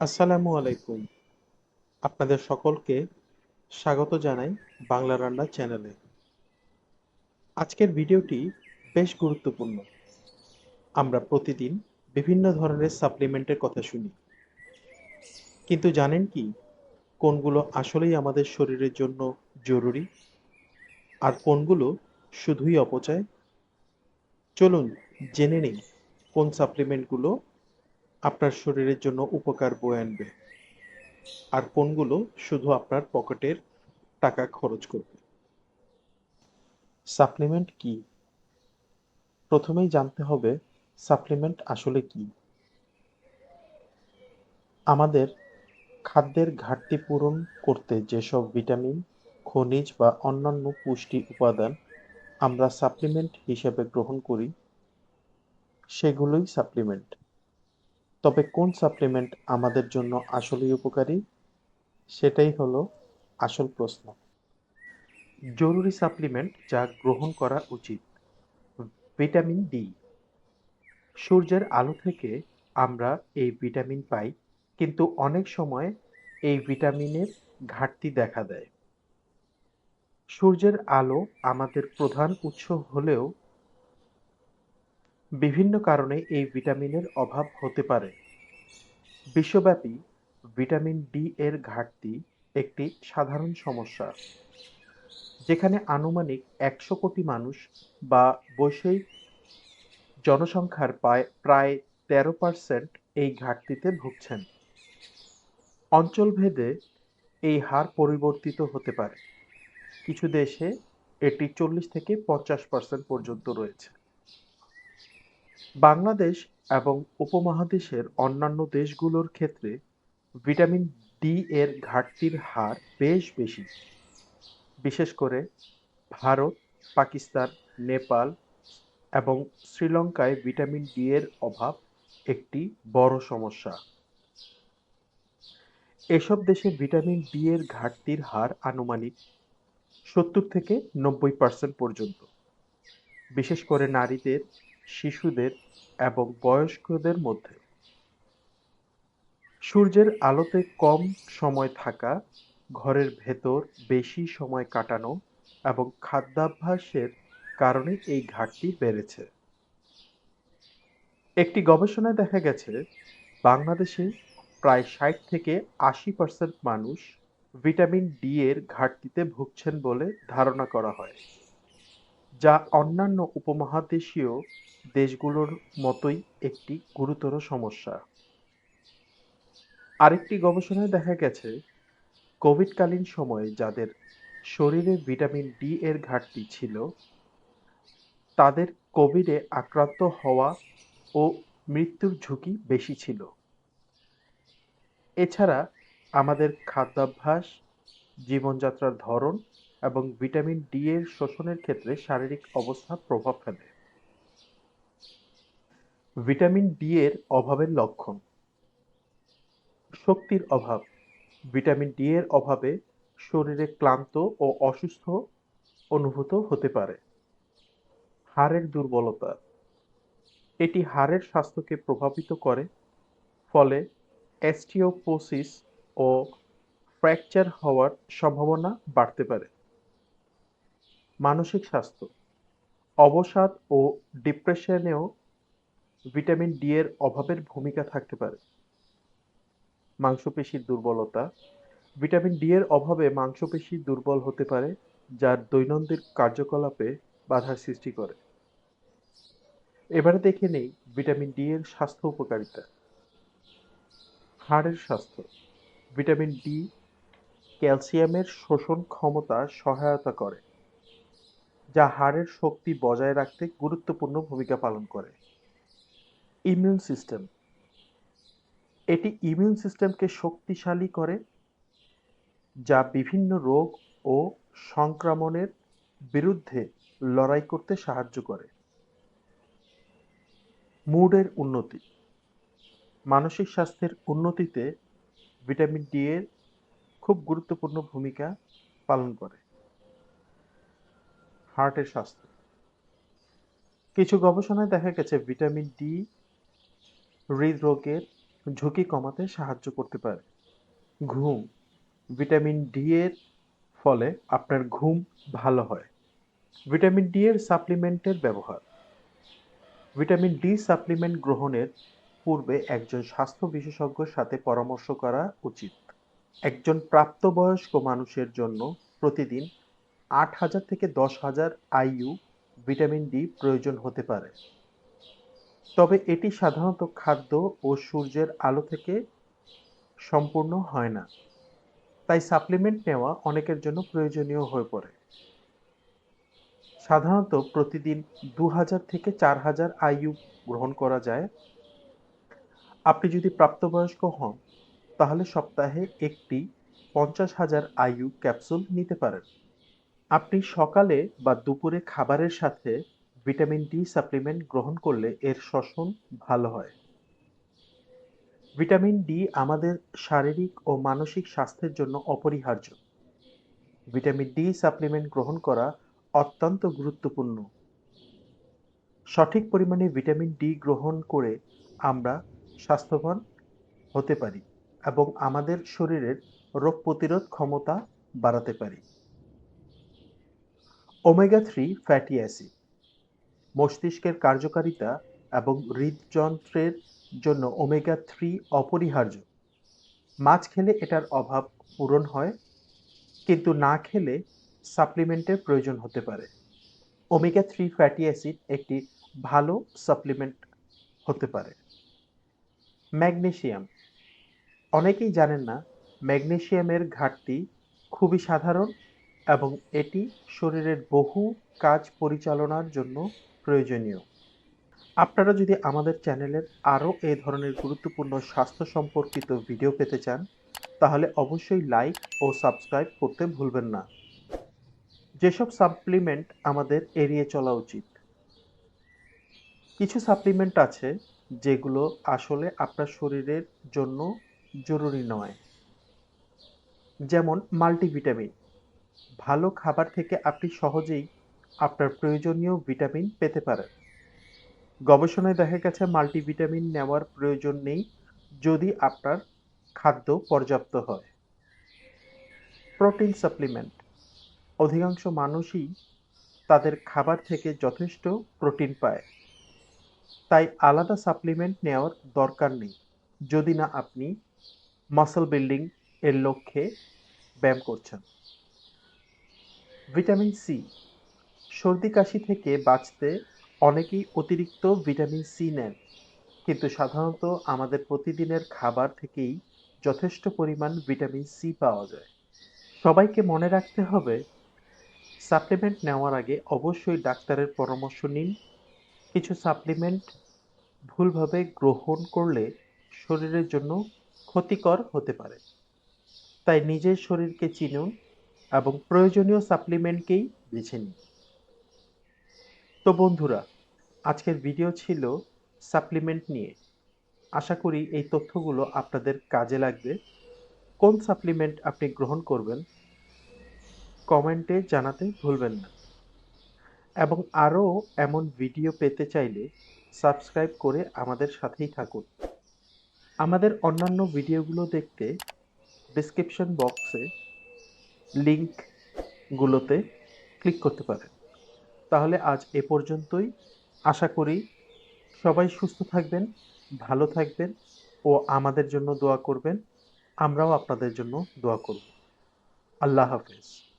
আসসালামু আলাইকুম। আপনাদের সকলকে স্বাগত জানাই বাংলা রান্না চ্যানেলে। আজকের ভিডিওটি বেশ গুরুত্বপূর্ণ। আমরা প্রতিদিন বিভিন্ন ধরনের সাপ্লিমেন্টের কথা শুনি। কিন্তু জানেন কি, কোনগুলো আসলেই আমাদের শরীরের জন্য জরুরি? আর কোনগুলো শুধুই অপচয়? চলুন জেনে নিই কোন সাপ্লিমেন্টগুলো আপনার শরীরের জন্য উপকার বয়ে আনবে। আর কোনগুলো শুধু আপনার পকেটের টাকা খরচ করবে। সাপ্লিমেন্ট কি? প্রথমেই জানতে হবে সাপ্লিমেন্ট আসলে কি। আমাদের খাদ্যের ঘাটতি পূরণ করতে যেসব ভিটামিন, খনিজ বা অন্যান্য পুষ্টি উপাদান আমরা সাপ্লিমেন্ট হিসেবে গ্রহণ করি, সেগুলোই সাপ্লিমেন্ট। তবে কোন সাপ্লিমেন্ট আমাদের জন্য আসলেই উপকারী? সেটাই হলো আসল প্রশ্ন। জরুরি সাপ্লিমেন্ট যা গ্রহণ করা উচিত। Vitamin D. সূর্যের আলো থেকে আমরা এই ভিটামিন পাই, কিন্তু অনেক সময় এই ভিটামিনের ঘাটতি দেখা দেয়। সূর্যের আলো আমাদের প্রধান উৎস হলেও বিভিন্ন কারণে এই ভিটামিনের অভাব হতে পারে। বিশ্বব্যাপী ভিটামিন ডি এর ঘাটতি একটি সাধারণ সমস্যা, যেখানে আনুমানিক একশো কোটি মানুষ বা বৈশ্বিক জনসংখ্যার প্রায় প্রায় তেরো পার্সেন্ট এই ঘাটতিতে ভুগছেন। অঞ্চলভেদে এই হার পরিবর্তিত হতে পারে। কিছু দেশে এটি চল্লিশ থেকে পঞ্চাশ পার্সেন্ট পর্যন্ত রয়েছে। বাংলাদেশ এবং উপমহাদেশের অন্যান্য দেশগুলোর ক্ষেত্রে ভিটামিন ডি এর ঘাটতির হার বেশ বেশি। বিশেষ করে ভারত, পাকিস্তান, নেপাল এবং শ্রীলঙ্কায় ভিটামিন ডি এর অভাব একটি বড় সমস্যা। এসব দেশে ভিটামিন ডি এর ঘাটতির হার আনুমানিক সত্তর থেকে নব্বই পার্সেন্ট পর্যন্ত। বিশেষ করে নারীদের শিশুদের এবং বয়স্কদের মধ্যে। সূর্যের আলোতে কম সময় থাকা, ঘরের ভেতর বেশি সময় কাটানো এবং খাদ্যাভ্যাসের কারণে এই ঘাটতি বেড়েছে। একটি গবেষণায় দেখা গেছে, বাংলাদেশে প্রায় ষাট থেকে আশি পার্সেন্ট মানুষ ভিটামিন ডি এর ঘাটতিতে ভুগছেন বলে ধারণা করা হয়। যা অন্যান্য উপমহাদেশীয় দেশগুলোর মতোই একটি গুরুতর সমস্যা। আরেকটি গবেষণায় দেখা গেছে, কোভিডকালীন সময়ে যাদের শরীরে ভিটামিন ডি এর ঘাটতি ছিল, তাদের কোভিডে আক্রান্ত হওয়া ও মৃত্যুর ঝুঁকি বেশি ছিল। এছাড়া আমাদের খাদ্যাভ্যাস, জীবনযাত্রার ধরন এবং ভিটামিন ডি এর শোষণের ক্ষেত্রে শারীরিক অবস্থা প্রভাব ফেলে। ভিটামিন ডি এর অভাবের লক্ষণ। শক্তির অভাব। ভিটামিন ডি এর অভাবে শরীরে ক্লান্ত ও অসুস্থ অনুভূত হতে পারে। হাড়ের দুর্বলতা। এটি হাড়ের স্বাস্থ্যকে প্রভাবিত করে, ফলে অ্যাস্টিওপোসিস ও ফ্র্যাকচার হওয়ার সম্ভাবনা বাড়তে পারে। মানসিক স্বাস্থ্য, অবসাদ ও ডিপ্রেশনেও ভিটামিন ডি এর অভাবের ভূমিকা থাকতে পারে। মাংসপেশির দুর্বলতা, ভিটামিন ডি এর অভাবে মাংসপেশি দুর্বল হতে পারে, যার দৈনন্দিন কার্যকলাপে বাধার সৃষ্টি করে। এবারে দেখে নেই ভিটামিন ডি এর স্বাস্থ্য উপকারিতা। হাড়ের স্বাস্থ্য, ভিটামিন ডি ক্যালসিয়ামের শোষণ ক্ষমতা সহায়তা করে। যা হাড়ের শক্তি বজায় রাখতে গুরুত্বপূর্ণ ভূমিকা পালন করে। ইমিউন সিস্টেম এটি ইমিউন সিস্টেমকে শক্তিশালী করে, যা বিভিন্ন রোগ ও সংক্রমণের বিরুদ্ধে লড়াই করতে সাহায্য করে। মুডের উন্নতি. মানসিক স্বাস্থ্যের উন্নতিতে ভিটামিন ডি এর খুব গুরুত্বপূর্ণ ভূমিকা পালন করে। হার্টের স্বাস্থ্য কিছু গবেষণায় দেখা গেছে ভিটামিন ডি হৃদরোগের ঝুঁকি কমাতে সাহায্য করতে পারে। ঘুম। ভিটামিন ডি এর ফলে আপনার ঘুম ভালো হয়। ভিটামিন ডি এর সাপ্লিমেন্টের ব্যবহার। ভিটামিন ডি সাপ্লিমেন্ট গ্রহণের পূর্বে একজন স্বাস্থ্য বিশেষজ্ঞের সাথে পরামর্শ করা উচিত। একজন প্রাপ্তবয়স্ক মানুষের জন্য প্রতিদিন আট হাজার থেকে দশ হাজার আইইউ ভিটামিন ডি প্রয়োজন হতে পারে। তবে এটি সাধারণত খাদ্য ও সূর্যের আলো থেকে সম্পূর্ণ হয় না। তাই সাপ্লিমেন্ট নেওয়া অনেকের জন্য প্রয়োজনীয় হয়ে পড়ে। সাধারণত প্রতিদিন দু হাজার থেকে চার হাজার আইইউ গ্রহণ করা যায়। আপনি যদি প্রাপ্তবয়স্ক হন, তাহলে সপ্তাহে একটি পঞ্চাশ হাজার আইইউ ক্যাপসুল নিতে পারেন। আপনি সকালে বা দুপুরে খাবারের সাথে ভিটামিন ডি সাপ্লিমেন্ট গ্রহণ করলে এর শ্বসন ভালো হয়। ভিটামিন ডি আমাদের শারীরিক ও মানসিক স্বাস্থ্যের জন্য অপরিহার্য। ভিটামিন ডি সাপ্লিমেন্ট গ্রহণ করা অত্যন্ত গুরুত্বপূর্ণ। সঠিক পরিমাণে ভিটামিন ডি গ্রহণ করে আমরা স্বাস্থ্যবান হতে পারি এবং আমাদের শরীরের রোগ প্রতিরোধ ক্ষমতা বাড়াতে পারি। ওমেগা থ্রি ফ্যাটি অ্যাসিড, মস্তিষ্কের কার্যকারিতা এবং হৃদযন্ত্রের জন্য ওমেগা থ্রি অপরিহার্য। মাছ খেলে এটার অভাব পূরণ হয়, কিন্তু না খেলে সাপ্লিমেন্টের প্রয়োজন হতে পারে। ওমেগা থ্রি ফ্যাটি অ্যাসিড একটি ভালো সাপ্লিমেন্ট হতে পারে। ম্যাগনেশিয়াম অনেকেই জানেন না, ম্যাগনেসিয়ামের ঘাটতি খুবই সাধারণ এবং এটি শরীরের বহু কাজ পরিচালনার জন্য প্রয়োজনীয়। আপনারা যদি আমাদের চ্যানেলের আরও এ ধরনের গুরুত্বপূর্ণ স্বাস্থ্য সম্পর্কিত ভিডিও পেতে চান, তাহলে অবশ্যই লাইক ও সাবস্ক্রাইব করতে ভুলবেন না। যেসব সাপ্লিমেন্ট আমাদের এড়িয়ে চলা উচিত। কিছু সাপ্লিমেন্ট আছে যেগুলো আসলে আপনার শরীরের জন্য জরুরি নয়। যেমন মাল্টিভিটামিন। ভালো খাবার থেকে আপনি সহজেই আপনার প্রয়োজনীয় ভিটামিন পেতে পারেন। গবেষণায় দেখা গেছে মাল্টিভিটামিন নেওয়ার প্রয়োজন নেই যদি আপনার খাদ্য পর্যাপ্ত হয়। Protein supplement. অধিকাংশ মানুষই তাদের খাবার থেকে যথেষ্ট প্রোটিন পায়। তাই আলাদা সাপ্লিমেন্ট নেওয়ার দরকার নেই। যদি না আপনি মাসল বিল্ডিং এর লক্ষ্যে ব্যায়াম করছেন। Vitamin C. সর্দি কাশি থেকে বাঁচতে অনেকেই অতিরিক্ত ভিটামিন সি নেন। কিন্তু সাধারণত আমাদের প্রতিদিনের খাবার থেকেই যথেষ্ট পরিমাণ ভিটামিন সি পাওয়া যায়। সবাইকে মনে রাখতে হবে, সাপ্লিমেন্ট নেওয়ার আগে অবশ্যই ডাক্তারের পরামর্শ নিন। কিছু সাপ্লিমেন্ট ভুলভাবে গ্রহণ করলে শরীরের জন্য ক্ষতিকর হতে পারে। তাই নিজের শরীরকে চিনুন এবং প্রয়োজনীয় সাপ্লিমেন্টকেই বেছে নিন। তো বন্ধুরা, আজকের ভিডিও ছিল সাপ্লিমেন্ট নিয়ে। আশা করি এই তথ্যগুলো আপনাদের কাজে লাগবে। কোন সাপ্লিমেন্ট আপনি গ্রহণ করবেন কমেন্টে জানাতে ভুলবেন না। এবং আরও এমন ভিডিও পেতে চাইলে সাবস্ক্রাইব করে আমাদের সাথেই থাকুন। আমাদের অন্যান্য ভিডিওগুলো দেখতে ডিসক্রিপশন বক্সে লিঙ্কগুলোতে ক্লিক করতে পারেন। তাহলে আজ এ পর্যন্তই। আশা করি সবাই সুস্থ থাকবেন, ভালো থাকবেন ও আমাদের জন্য দোয়া করবেন। আমরাও আপনাদের জন্য দোয়া করব। আল্লাহ হাফেজ।